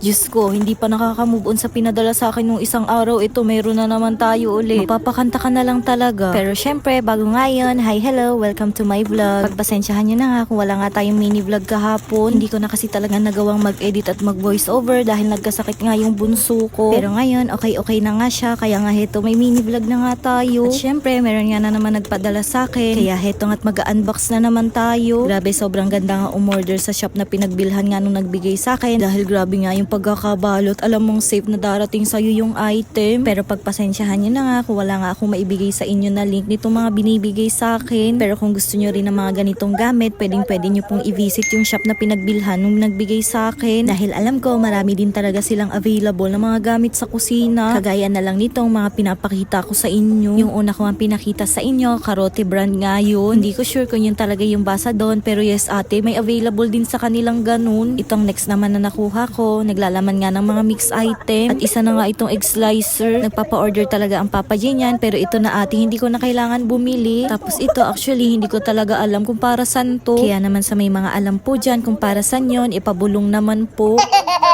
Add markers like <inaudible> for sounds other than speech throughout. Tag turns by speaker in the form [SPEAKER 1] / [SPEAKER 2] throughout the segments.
[SPEAKER 1] Diyos ko, hindi pa nakaka-move on sa pinadala sa akin nung isang araw. Ito, meron na naman tayo ulit. Mapapakanta ka na lang talaga. Pero syempre, bago ngayon, hi, hello, welcome to my vlog. Pagpasensyahan nyo na nga kung wala nga tayong mini vlog kahapon. Hindi ko na kasi talaga nagawang mag-edit at mag-voice over dahil nagkasakit nga yung bunso ko. Pero ngayon, okay-okay na nga siya. Kaya nga heto, may mini vlog na nga tayo. At syempre, meron nga na naman nagpadala sa akin. Kaya heto nga't mag-unbox na naman tayo. Grabe, sobrang ganda nga umorder sa shop na pinagbilhan nga nung nagbigay sa akin. Dahil grabe nga yung pagkakabalot. Alam mong safe na darating sa'yo yung item. Pero pagpasensyahan nyo na nga kung wala nga akong maibigay sa inyo na link nitong mga binibigay sa akin. Pero kung gusto nyo rin ng mga ganitong gamit, pwedeng pwede nyo pong i-visit yung shop na pinagbilhan nung nagbigay sa akin. Dahil alam ko, marami din talaga silang available na mga gamit sa kusina. Kagaya na lang nitong mga pinapakita ko sa inyo. Yung una ko ang pinakita sa inyo, Karote brand nga yun. Hindi ko sure kung yun talaga yung basa doon. Pero yes ate, may available din sa kanilang ganun. Itong next naman na nakuha ko, naglalaman nga ng mga mix item. At isa na nga itong egg slicer. Nagpapa-order talaga ang Papa J niyan. Pero ito na ate, hindi ko na kailangan bumili. Tapos ito actually, hindi ko talaga alam kung para saan to. Kaya naman sa may mga alam po dyan kung para saan yun, ipabulong naman po.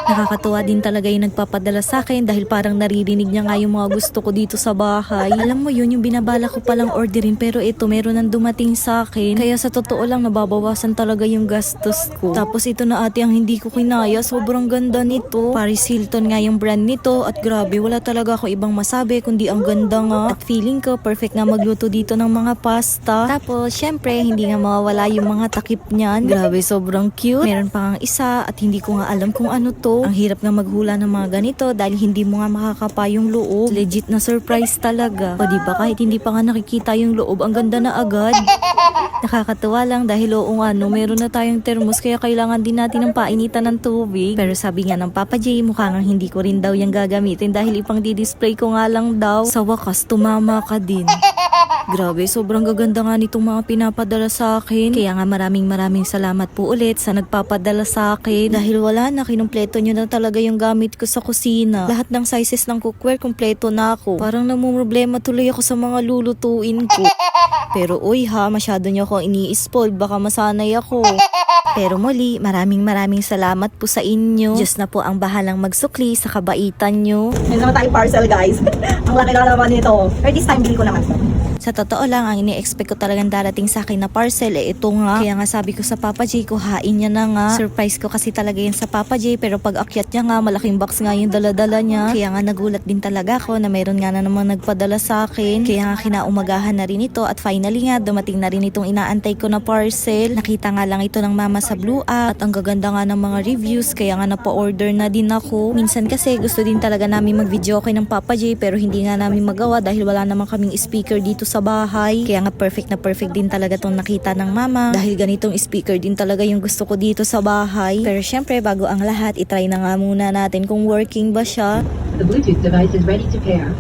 [SPEAKER 1] Nakakatuwa din talaga yung nagpapadala sa akin dahil parang naririnig niya nga yung mga gusto ko dito sa bahay. Alam mo yun, yung binabala ko palang orderin pero ito meron nang dumating sa akin. Kaya sa totoo lang nababawasan talaga yung gastos ko. Tapos ito na ate ang hindi ko kinaya, sobrang ganda nito. Paris Hilton nga yung brand nito at grabe wala talaga ako ibang masabi kundi ang ganda nga. At feeling ko perfect nga magluto dito ng mga pasta. Tapos syempre hindi nga mawawala yung mga takip niyan. Grabe sobrang cute. Meron pa nga isa at hindi ko nga alam kung ano to. Ang hirap nga maghula ng mga ganito dahil hindi mo nga makakapa yung loob. Legit na surprise talaga. O di ba kahit hindi pa nga nakikita yung loob, ang ganda na agad. <laughs> Nakakatuwa lang dahil oo nga no, meron na tayong termos kaya kailangan din natin ng painitan ng tubig. Pero sabi nga ng Papa J, mukha nga hindi ko rin daw yung gagamitin dahil ipang di-display ko nga lang daw. Sa wakas, tumama ka din. Grabe, sobrang gaganda nga nitong mga pinapadala sa akin. Kaya nga maraming maraming salamat po ulit sa nagpapadala sa akin. Dahil wala na, kinumpleto nyo na talaga yung gamit ko sa kusina. Lahat ng sizes ng cookware, kumpleto na ako. Parang namumroblema tuloy ako sa mga lulutuin ko. Pero uy ha, masyado nyo akong ini-spoil, baka masanay ako. Pero muli, maraming maraming salamat po sa inyo. Diyos na po ang bahalang magsukli sa kabaitan nyo.
[SPEAKER 2] May naman tayong parcel guys. <laughs> ang laki na naman nito. Pero this time, bili ko naman.
[SPEAKER 1] Sa totoo lang, ang ini-expect ko talagang darating sa akin na parcel, eh ito nga. Kaya nga sabi ko sa Papa J, kuhain niya na nga. Surprise ko kasi talaga yan sa Papa J, pero pag akyat niya nga, malaking box nga yung daladala niya. Kaya nga nagulat din talaga ako na mayroon nga na namang nagpadala sa akin. Kaya nga kinaumagahan na rin ito at finally nga, dumating na rin itong inaantay ko na parcel. Nakita nga lang ito ng mama sa Blue App at ang gaganda nga ng mga reviews, kaya nga napa-order na din ako. Minsan kasi gusto din talaga namin mag-video okay ng Papa J, pero hindi nga namin magawa dahil wala naman kaming speaker dito sa bahay. Kaya nga perfect na perfect din talaga tong nakita ng mama. Dahil ganitong speaker din talaga yung gusto ko dito sa bahay. Pero syempre bago ang lahat, itry na nga muna natin kung working ba siya.
[SPEAKER 3] The Bluetooth device is ready to pair.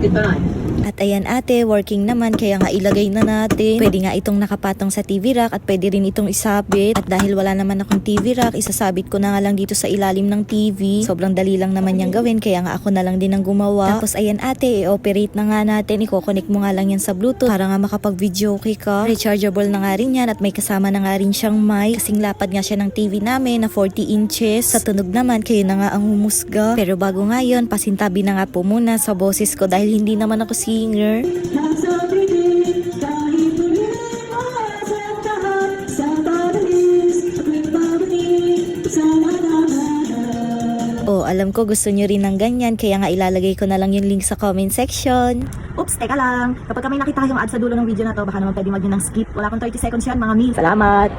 [SPEAKER 3] Goodbye.
[SPEAKER 1] At ayan ate, working naman kaya nga ilagay na natin. Pwede nga itong nakapatong sa TV rack at pwede rin itong isabit. At dahil wala naman akong TV rack, isasabit ko na nga lang dito sa ilalim ng TV. Sobrang dali lang naman niyang gawin kaya nga ako na lang din ang gumawa. Tapos ayan ate, i-operate na nga natin. Iko-connect mo nga lang yan sa Bluetooth para nga makapag-video okay ka. Rechargeable na nga rin yan at may kasama na nga rin siyang mic. Kasing lapad nga siya ng TV namin na 40 inches. Sa tunog naman, kayo na nga ang humusga. Pero bago nga yun, pasintabi na nga po muna sa boses ko dahil hindi naman ako singer. Oh, alam ko gusto nyo rin ng ganyan, kaya nga ilalagay ko na lang yung link sa comment section.
[SPEAKER 2] Oops, teka lang. Kapag kami nakita yung ad sa dulo ng video na to, baka naman pwede mag ng skip. Wala pang 30 seconds yan, mga mi. Salamat!